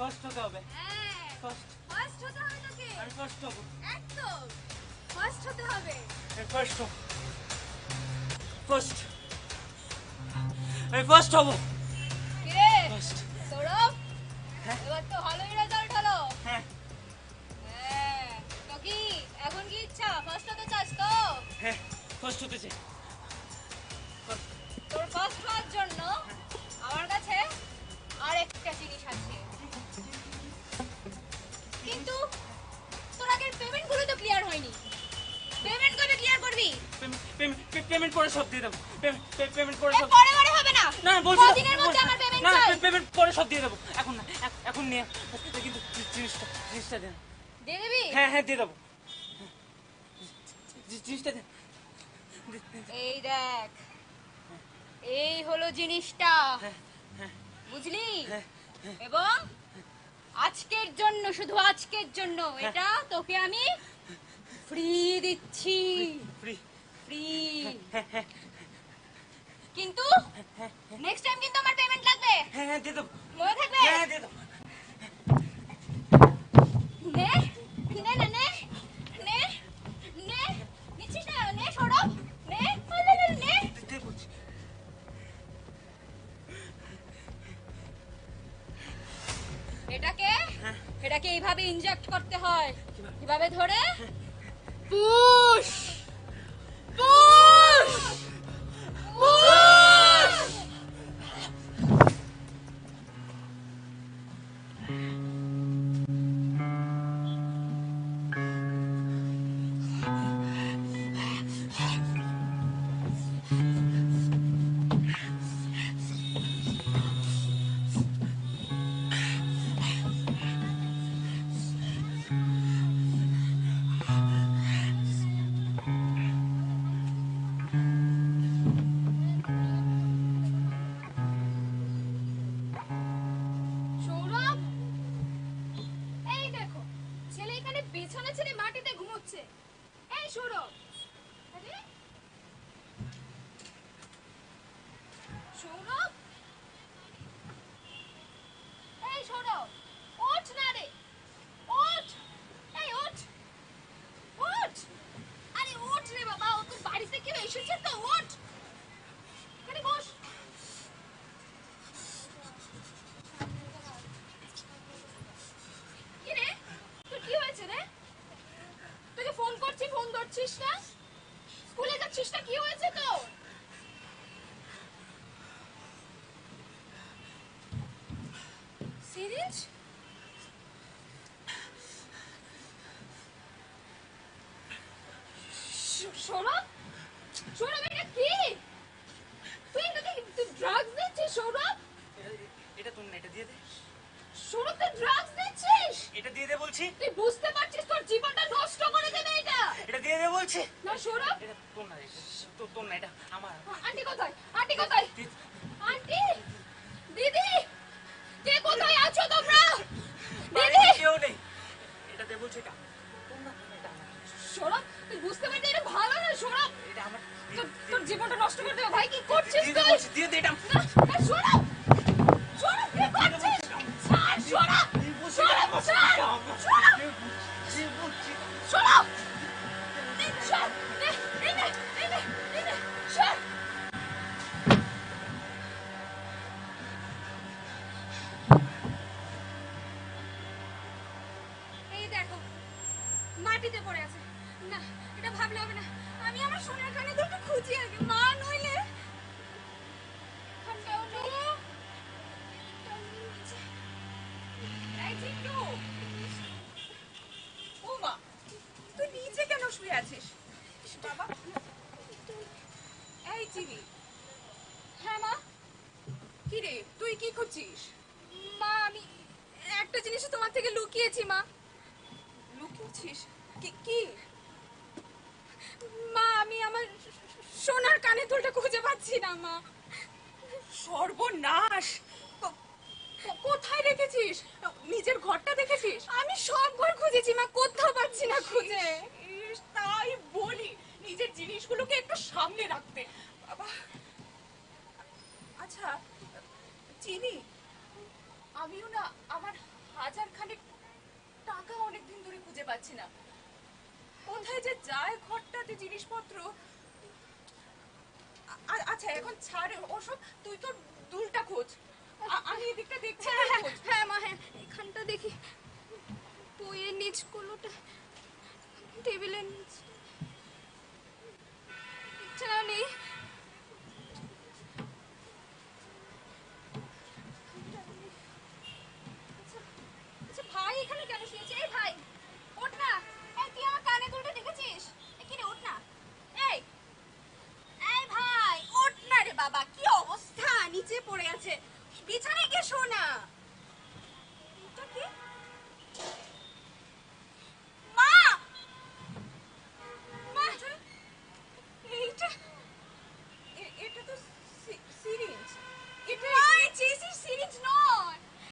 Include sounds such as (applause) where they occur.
First হতে হবে। হ্যাঁ। ফার্স্ট হতে হবে তোকে। আমি ফার্স্ট হব। একদম। ফার্স্ট হতে হবে। আমি ফার্স্ট হব। ফার্স্ট আমি ফার্স্ট হব। কিরে? ফার্স্ট সৌরভ? হ্যাঁ? এবার তো ভালোই রেজাল্ট হলো। হ্যাঁ। হ্যাঁ। তো কি? এখন কি ইচ্ছা? ফার্স্ট হতে চাস তো? হ্যাঁ। ফার্স্ট হতে চাই। পেমেন্ট করে সব দিয়ে দেবো। পেমেন্ট করে সব পরে পরে হবে না। না বলছি না, কদিনের মধ্যে আমার পেমেন্ট না চাই। পেমেন্ট পরে সব দিয়ে দেবো। এখন না এখন নিয়ে কিন্তু জিনিসটা জিনিসটা দেন। দিয়ে দিবি? হ্যাঁ হ্যাঁ দিয়ে দেবো। জিনিসটা দেন। এই দেখ। এই হলো জিনিসটা। হ্যাঁ, হ্যাঁ, বুঝলি? হ্যাঁ, এবং আজকের জন্য শুধু আজকের জন্য। এটা তোকে আমি ফ্রি দিচ্ছি। ফ্রি ফ্রি (laughs) হ্যাঁ হ্যাঁ। কিন্তু নেক্সট টাইম কিন্তু আমার পেমেন্ট লাগবে। হ্যাঁ হ্যাঁ দিয়ে মনে থাকবে? হ্যাঁ দিয়ে নে নে না নে নে নে নিচ্ছিস না? নে নে। নে, নে, এটাকে। এটাকে এইভাবে ইনজেক্ট করতে হয়। কীভাবে? ধরে? পুশ! মাটিতে এই সৌরভ সৌরভ? এই সৌরভ ওঠ না রে ওঠ এই ওঠ ওঠ আরে ওঠ রে বাবা ও তো বাড়িতে কেউ এসেছে তো ওঠ এখানে বস কি রে তোর কি হয়েছে রে তোকে ফোন করছি ফোন ধরছিস না যাচ্ছিস না কি হয়েছে তোর? সিরিজ? সৌরভ সৌরভ এটা কি? তুই এটাকে ড্রাগস দিচ্ছিস সৌরভ এটা- তোর না এটা দিয়ে দে। সৌরভ তুই ড্রাগস দিচ্ছিস? এটা দিয়ে দে বলছি। তুই বুঝতে পারছিস তোর জীবনটা নষ্ট করে দেবে এটা এটা দিয়ে দে বলছি না সৌরভ এটা তোর না এটা তোর তোর না এটা আমার আন্টি কোথায় আন্টি কোথায় আছিস? বাবা। এই চিনি। হ্যাঁ মা। কি রে, তুই কি খুঁজছিস? মা, আমি একটা জিনিস তোমার থেকে লুকিয়েছি, মা। লুকিয়েছিস? কি মা, আমি আমার সোনার কানে দুলটা খুঁজে পাচ্ছি না, মা। সর্বনাশ! কোথায় রেখেছিস? চিনি? আমিও না আমার হাজার খানেক টাকা অনেকদিন ধরে খুঁজে পাচ্ছি না। কোথায় যে যায় ঘরটাতে জিনিসপত্র? আচ্ছা এখন ছাড়। ওসব তুই তো দুলটা খোঁজ। আমি এদিকটা দেখছি হ্যাঁ, হ্যাঁ, হ্যাঁ মা হ্যাঁ এখানটা দেখি। বইয়ের নিচ কোনোটা টেবিলের নিচে